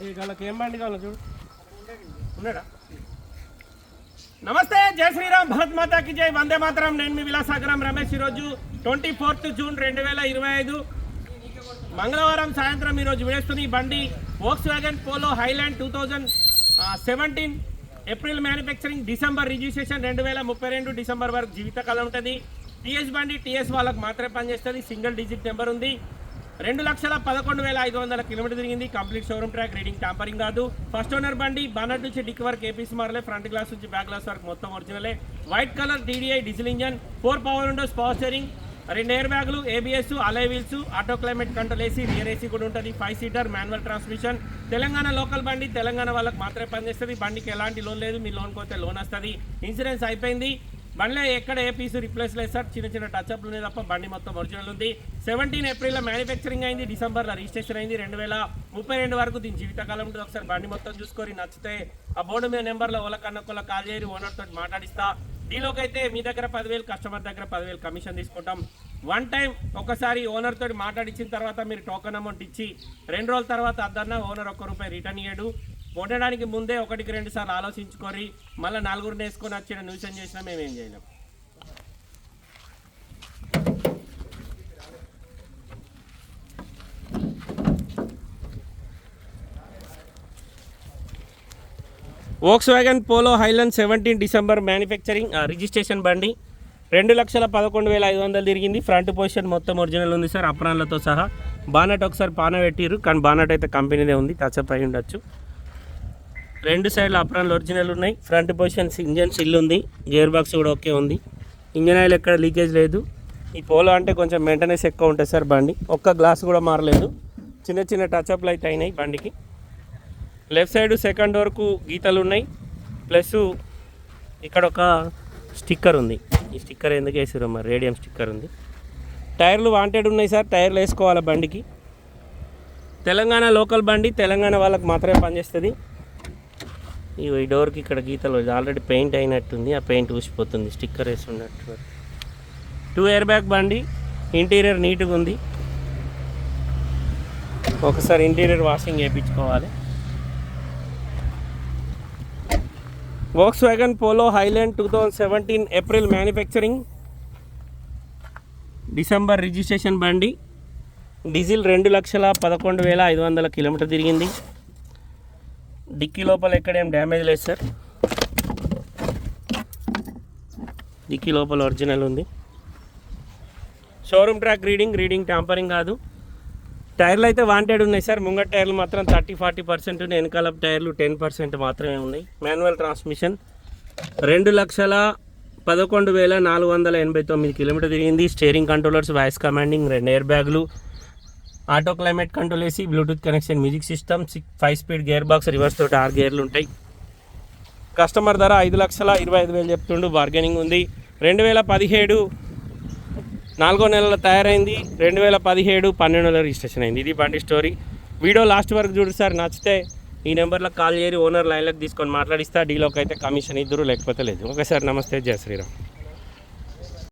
వాళ్ళకి ఏం బండి కావాలి చూడు. ఉన్నాడా? నమస్తే జై శ్రీరామ్ భరత్ మాతాకి జై. వందే మాతరం. నేను మీ విలాసాగరం రమేష్ ఈరోజు ట్వంటీ ఫోర్త్ జూన్ రెండు వేల ఇరవై ఐదు. మంగళవారం సాయంత్రం ఈరోజు విడేస్తుంది ఈ బండి Volkswagen Polo Highline two thousand seventeen April manufacturing December registration రెండు వేల ముప్పై రెండు డిసెంబర్ వరకు జీవితకాలం ఉంటుంది. టీఎస్ బండి టీఎస్ వాళ్ళకి మాత్రమే పనిచేస్తుంది. సింగిల్ డిజిట్ నెంబర్ ఉంది. రెండు లక్షల పదకొండు వేల ఐదు వందల కిలోమీటర్ తిరిగింది. Complete showroom track reading tampering కాదు. ఫస్ట్ ఓనర్ బండి బానట్ నుంచి డిక్ వరకు ఏపీసీ మారలే ఫ్రంట్ గ్లాస్ నుంచి బ్యాక్ గ్లాస్ వరకు మొత్తం ఒరిజినలే white colour DDI diesel engine four power windows power steering రెండు ఎయిర్ బ్యాగులు ABS alloy wheels auto climate control AC rear AC కూడా ఉంటుంది. Five seater manual transmission Telangana local బండి తెలంగాణ వాళ్ళకి మాత్రమే పనిచేస్తుంది. బండికి ఎలాంటి లోన్ లేదు. మీ లోన్ పోతే లోన్ వస్తుంది. ఇన్సూరెన్స్ అయిపోయింది. బండిలో ఎక్కడ ఏ పీసు రిప్లేస్ లేదు సార్. చిన్న చిన్న టచ్అప్లు ఉన్నాయి తప్ప బండి మొత్తం ఒరిజినల్ ఉంది. సెవెంటీన్ ఏప్రిల్లో మ్యానుఫ్యాక్చరింగ్ అయింది డిసెంబర్లో రిజిస్ట్రేషన్ అయింది. రెండు వేల ముప్పై రెండు వరకు దీని జీవితకాలం ఉంటుంది. ఒకసారి బండి మొత్తం చూసుకొని నచ్చితే ఆ బోర్డు మీద నెంబర్లో వాళ్ళకన్నా ఒకళ్ళ కాల్ చేయరు. ఓనర్ తోటి మాట్లాడిస్తా. డీలోకి అయితే మీ దగ్గర పదివేలు కస్టమర్ దగ్గర పదివేలు కమిషన్ తీసుకుంటాం. వన్ టైం ఒకసారి ఓనర్ తోటి మాట్లాడించిన తర్వాత మీరు టోకెన్ అమౌంట్ ఇచ్చి రెండు రోజుల తర్వాత అద్దన్న ఓనర్ ఒక్క రూపాయి రిటర్న్ ఇయ్యడు. కొట్టడానికి ముందే ఒకటికి రెండు సార్లు ఆలోచించుకొని మళ్ళీ నలుగురిని వేసుకొని వచ్చిన న్యూసెన్ చేసినా మేము ఏం చేయలేం. Volkswagen Polo Highline seventeen December manufacturing registration బండి. రెండు లక్షల పదకొండు వేల ఐదు వందలు తిరిగింది. ఫ్రంట్ పొజిషన్ మొత్తం ఒరిజినల్ ఉంది సార్ అప్రాన్లతో సహా. బానట్ ఒకసారి పాన పెట్టిర్రు కానీ బానట్ అయితే కంపెనీదే ఉంది టచ్అప్ అయి ఉండొచ్చు. రెండు సైడ్లు అప్రాన్లు ఒరిజినల్ ఉన్నాయి. ఫ్రంట్ పొజిషన్ ఇంజన్ సిల్ ఉంది. గేర్ బాక్స్ కూడా ఓకే ఉంది. ఇంజన్ ఆయిల్ ఎక్కడ లీకేజ్ లేదు. ఈ పోలో అంటే కొంచెం మెయింటెనెన్స్ ఎక్కువ ఉంటుంది సార్ బండి. ఒక్క గ్లాస్ కూడా మారలేదు. చిన్న చిన్న టచ్అప్లు అయితే అయినాయి బండికి. లెఫ్ట్ సైడ్ సెకండ్ వరకు గీతలు ఉన్నాయి. ప్లస్ ఇక్కడ ఒక స్టిక్కర్ ఉంది. ఈ స్టిక్కర్ ఎందుకు వేసారు మరి? రేడియం స్టిక్కర్ ఉంది. టైర్లు వాంటెడ్ ఉన్నాయి సార్. టైర్లు వేసుకోవాలి బండికి? తెలంగాణ లోకల్ బండి. తెలంగాణ వాళ్ళకి మాత్రమే పనిచేస్తుంది. ఈ డోర్కి ఇక్కడ గీతలు ఆల్రెడీ పెయింట్ అయినట్టుంది ఆ పెయింట్ ఊసిపోతుంది స్టిక్కర్ వేసి ఉన్నట్టు టూ ఇయర్ బ్యాగ్ బండి ఇంటీరియర్ నీట్గా ఉంది. ఒకసారి ఇంటీరియర్ వాషింగ్ చేయించుకోవాలి. Volkswagen Polo Highline two thousand seventeen April manufacturing December registration బండి. డీజిల్ రెండు లక్షల పదకొండు వేల ఐదు వందల కిలోమీటర్ తిరిగింది. డిక్కీ లోపల ఎక్కడేం డ్యామేజ్ లేదు సార్. డిక్కీ లోపల ఒరిజినల్ ఉంది. Showroom track reading reading tampering కాదు. టైర్లు అయితే వాంటెడ్ ఉన్నాయి సార్. ముంగట టైర్లు మాత్రం థర్టీ ఫార్టీ పర్సెంట్ వెనకాల టైర్లు టెన్ పర్సెంట్ మాత్రమే ఉన్నాయి. మాన్యువల్ ట్రాన్స్మిషన్ రెండు లక్షల పదకొండు వేల నాలుగు వందల ఎనభై తొమ్మిది కిలోమీటర్ తిరిగింది. స్టీరింగ్ కంట్రోలర్స్ వాయిస్ కమాండింగ్ రెండు ఎయిర్ బ్యాగులు ఆటో క్లైమేట్ కంట్రోల్ వేసి Bluetooth connection music system six five speed gear box reverse తోటి ఆరు గేర్లు ఉంటాయి. కస్టమర్ ధర ఐదు లక్షల ఇరవై ఐదు వేలు చెప్తుండు బార్గెనింగ్ ఉంది. రెండు వేల పదిహేడు నాలుగో నెలలో తయారైంది రెండు వేల పదిహేడు పన్నెండు నెలల రిజిస్ట్రేషన్ అయింది. ఇది బండి స్టోరీ. వీడియో లాస్ట్ వరకు చూడు సార్ నచ్చితే ఈ నెంబర్లో కాల్ చేయరి ఓనర్ లైన్లోకి తీసుకొని మాట్లాడిస్తా డీలోకి అయితే కమిషన్ ఇద్దరు లేకపోతే లేదు. ఒకసారి నమస్తే జయ శ్రీరామ్.